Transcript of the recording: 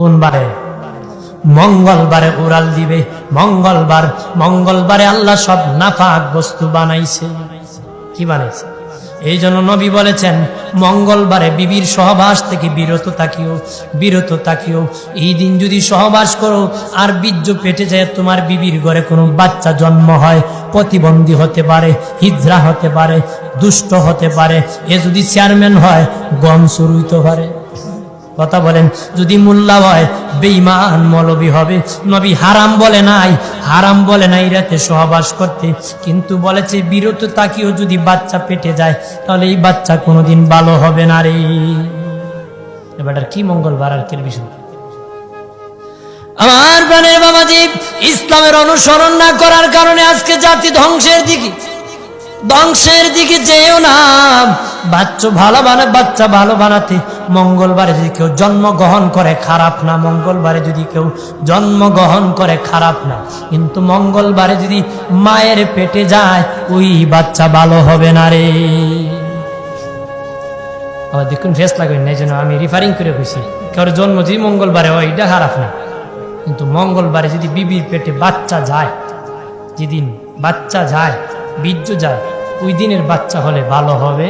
কোন বারে মঙ্গলবারে উড়াল দিবে, মঙ্গলবার, মঙ্গলবারে আল্লাহ সব নাফাক বস্তু বানাইছে। কি বানাইছে? এই জন্য নবী বলেছেন, মঙ্গলবারে বিবির সহবাস থেকে বিরত থাকিও বিরত থাকিও। এই দিন যদি সহবাস করো, আর বীর্য পেটে যায়, তোমার বিবির ঘরে কোনো বাচ্চা জন্ম হয়, প্রতিবন্ধী হতে পারে হিজরা হতে পারে, দুষ্ট হতে পারে, এ যদি চেয়ারম্যান হয়, গম শুরুইতে পারে। কথা বলেন, যদি মোল্লা হয়, বেঈমান মৌলবি হবে। নবী হারাম বলে নাই, হারাম বলে নাই রাতে সহবাস করতে। কিন্তু বলেছে, বিরত তাকিও যদি বাচ্চা পেটে যায়, তাহলে এই বাচ্চা কোনোদিন ভালো হবে না রে। এবার কি মঙ্গলবার আর কের বিষয় আমার প্রাণের বাবাজি, ইসলামের অনুসরণ না করার কারণে আজকে জাতি ধ্বংসের দিকে ধ্বংসের দিকে যেও না। বাচ্চা ভালো বানা, বাচ্চা ভালো বানাতে মঙ্গলবারে যদি কেউ জন্মগ্রহণ করে, খারাপ না। মঙ্গলবারে যদি কেউ জন্মগ্রহণ করে, খারাপ না। কিন্তু মঙ্গলবারে যদি মায়ের পেটে যায়, ওই বাচ্চা ভালো হবে না রে। আবার দেখুন ফেস লাগবেন না জন্য আমি রিফারিং করে কইছি। কারোর জন্ম যদি মঙ্গলবারে হয়, এটা খারাপ না। কিন্তু মঙ্গলবারে যদি বিবির পেটে বাচ্চা যায়, যেদিন বাচ্চা যায়, বীর্য যায়, ওই দিনের বাচ্চা হলে ভালো হবে।